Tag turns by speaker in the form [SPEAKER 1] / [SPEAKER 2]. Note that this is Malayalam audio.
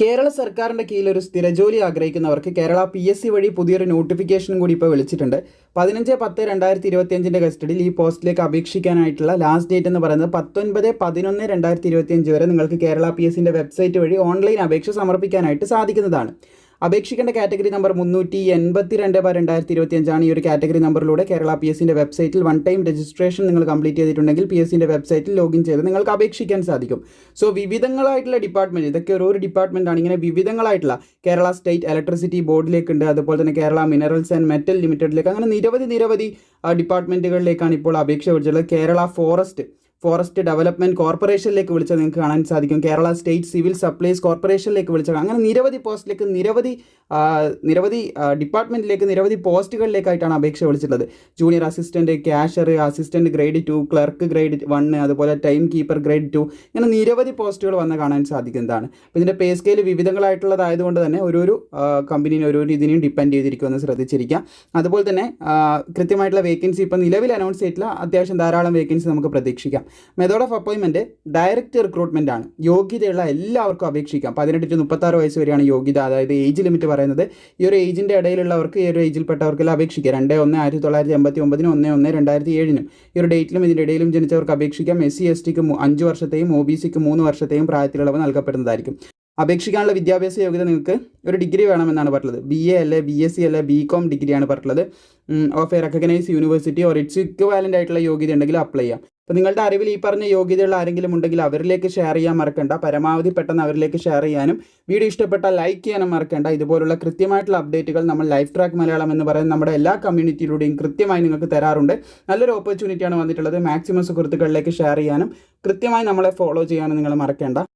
[SPEAKER 1] കേരള സർക്കാരിന്റെ കീഴിൽ ഒരു സ്ഥിരജോലി ആഗ്രഹിക്കുന്നവർക്ക് കേരള പി എസ് സി വഴി പുതിയൊരു നോട്ടിഫിക്കേഷനും കൂടി ഇപ്പോൾ വിളിച്ചിട്ടുണ്ട്. പതിനഞ്ച് പത്ത് രണ്ടായിരത്തി ഇരുപത്തിയഞ്ചിന്റെ കസ്റ്റഡിയിൽ ഈ പോസ്റ്റിലേക്ക് അപേക്ഷിക്കാനായിട്ടുള്ള ലാസ്റ്റ് ഡേറ്റ് എന്ന് പറയുന്നത് പത്തൊൻപത് പതിനൊന്ന് രണ്ടായിരത്തി ഇരുപത്തിയഞ്ച് വരെ നിങ്ങൾക്ക് കേരള പി എസ് സിന്റെ വെബ്സൈറ്റ് വഴി ഓൺലൈൻ അപേക്ഷ സമർപ്പിക്കാനായിട്ട് സാധിക്കുന്നതാണ്. അപേക്ഷിക്കേണ്ട കാറ്റഗറി നമ്പർ മുന്നൂറ്റി എൺപത്തി രണ്ട് ബാർ രണ്ടായിരത്തി ഇരുപത്തി അഞ്ചാണ് ഈ ഒരു കാറ്റഗറി നമ്പറിലൂടെ കേരള പി എസിന്റെ വെബ്സൈറ്റിൽ വൺ ടൈം രജിസ്ട്രേഷൻ നിങ്ങൾ കംപ്ലീറ്റ് ചെയ്തിട്ടുണ്ടെങ്കിൽ പി എസിന്റെ വെബ്സൈറ്റിൽ ലോഗിൻ ചെയ്ത് നിങ്ങൾക്ക് അപേക്ഷിക്കാൻ സാധിക്കും. സോ വിവിധങ്ങളായിട്ടുള്ള ഡിപ്പാർട്ട്മെന്റ് ഇതൊക്കെ ഓരോ ഡിപ്പാർട്ട്മെന്റാണ് ഇങ്ങനെ വിവിധങ്ങളായിട്ടുള്ള കേരള സ്റ്റേറ്റ് ഇലക്ട്രിസിറ്റി ബോർഡിലേക്കുണ്ട് അതുപോലെ തന്നെ കേരള മിനറൽസ് ആൻഡ് മെറ്റൽ ലിമിറ്റഡിലേക്ക് അങ്ങനെ നിരവധി നിരവധി ഡിപ്പാർട്ട്മെന്റുകളിലേക്കാണ് ഇപ്പോൾ അപേക്ഷ വിളിച്ചുള്ളത് കേരള ഫോറസ്റ്റ് ഫോറസ്റ്റ് ഡെവലപ്മെന്റ് കോർപ്പറേഷനിലേക്ക് വിളിച്ചാൽ നിങ്ങൾക്ക് കാണാൻ സാധിക്കും. കേരള സ്റ്റേറ്റ് സിവിൽ സപ്ലൈസ് കോർപ്പറേഷനിലേക്ക് വിളിച്ചാൽ അങ്ങനെ നിരവധി പോസ്റ്റിലേക്ക് നിരവധി നിരവധി ഡിപ്പാർട്ട്മെന്റിലേക്ക് നിരവധി പോസ്റ്റുകളിലേക്കായിട്ടാണ് അപേക്ഷ വിളിച്ചിട്ടുള്ളത്. Junior assistant cashier assistant grade two clerk grade one അതുപോലെ ടൈം കീപ്പർ ഗ്രേഡ് ടു ഇങ്ങനെ നിരവധി പോസ്റ്റുകൾ വന്ന് കാണാൻ സാധിക്കുന്നതാണ്. അപ്പോൾ ഇതിന്റെ പേ സ്കെയിൽ വിവിധങ്ങളായിട്ടുള്ളതായതുകൊണ്ട് തന്നെ ഓരോരോ കമ്പനിയും ഓരോരോ ഇതിനെയും ഡിപ്പെൻഡ് ചെയ്തിരിക്കുമെന്ന് ശ്രദ്ധിച്ചിരിക്കുക അതുപോലെ തന്നെ കൃത്യമായിട്ടുള്ള വേക്കൻസി ഇപ്പോൾ നിലവിൽ അനൗൺസ് ചെയ്തിട്ടില്ല. അത്യാവശ്യം ധാരാളം വേക്കൻസി നമുക്ക് പ്രതീക്ഷിക്കാം. മെത്തേഡ് ഓഫ് അപ്പോയിൻമെന്റ് ഡയറക്റ്റ് റിക്രൂട്ട്മെന്റ് ആണ്. യോഗ്യതയുള്ള എല്ലാവർക്കും അപേക്ഷിക്കാം. പതിനെട്ട് ടു മുപ്പത്താറ് വയസ്സ് വരെയാണ് യോഗ്യത. അതായത് ഏജ് ലിമിറ്റ് പറയുന്നത്. ഈ ഒരു ഏജിന്റെ ഇടയിലുള്ളവർക്ക് ഈ ഒരു ഏജിൽപ്പെട്ടവർക്കെല്ലാം അപേക്ഷിക്കാം. രണ്ട് ഒന്ന് ആയിരത്തി തൊള്ളായിരത്തി എൺപത്തി ഒമ്പതിനും ഒന്ന് ഒന്ന് രണ്ടായിരത്തി ഏഴിനും. ഈ ഒരു ഡേറ്റിലും ഇതിന്റെ ഇടയിലും ജനിച്ചവർക്ക് അപേക്ഷിക്കാം. എസ് സി എസ് ടിക്ക് അഞ്ച് വർഷത്തെയും ഒ ബി സിക്ക് മൂന്ന് വർഷത്തെയും പ്രായത്തിലുള്ളവ നൽകപ്പെടുന്നതായിരിക്കും. അപേക്ഷിക്കാനുള്ള വിദ്യാഭ്യാസ യോഗ്യത നിങ്ങൾക്ക് ഒരു ഡിഗ്രി വേണമെന്നാണ് പറഞ്ഞത് ബി എ അല്ലെ ബി എസ് സി അല്ലെ ബി കോം ഡിഗ്രിയാണ് പറഞ്ഞിട്ടുള്ളത്. Of a recognise university or its equivalent ആയിട്ടുള്ള യോഗ്യത ഉണ്ടെങ്കിൽ അപ്ലൈ ചെയ്യാം. അപ്പോൾ നിങ്ങളുടെ അറിവിൽ ഈ പറഞ്ഞ യോഗ്യതയുള്ള ആരെങ്കിലും ഉണ്ടെങ്കിൽ അവരിലേക്ക് ഷെയർ ചെയ്യാൻ മറക്കണ്ട. പരമാവധി പെട്ടെന്ന് അവരിലേക്ക് ഷെയർ ചെയ്യാനും വീഡിയോ ഇഷ്ടപ്പെട്ടാൽ ലൈക്ക് ചെയ്യാനും മറക്കണ്ട. ഇതുപോലുള്ള കൃത്യമായിട്ടുള്ള അപ്ഡേറ്റുകൾ നമ്മൾ ലൈഫ് ട്രാക്ക് മലയാളം എന്ന് പറയുന്ന നമ്മുടെ എല്ലാ കമ്മ്യൂണിറ്റിയിലൂടെയും കൃത്യമായി നിങ്ങൾക്ക് തരാറുണ്ട്. നല്ലൊരു ഓപ്പർച്യൂണിറ്റിയാണ് വന്നിട്ടുള്ളത്. മാക്സിമം സുഹൃത്തുക്കളിലേക്ക് ഷെയർ ചെയ്യാനും കൃത്യമായി നമ്മളെ ഫോളോ ചെയ്യാനും നിങ്ങൾ മറക്കേണ്ട.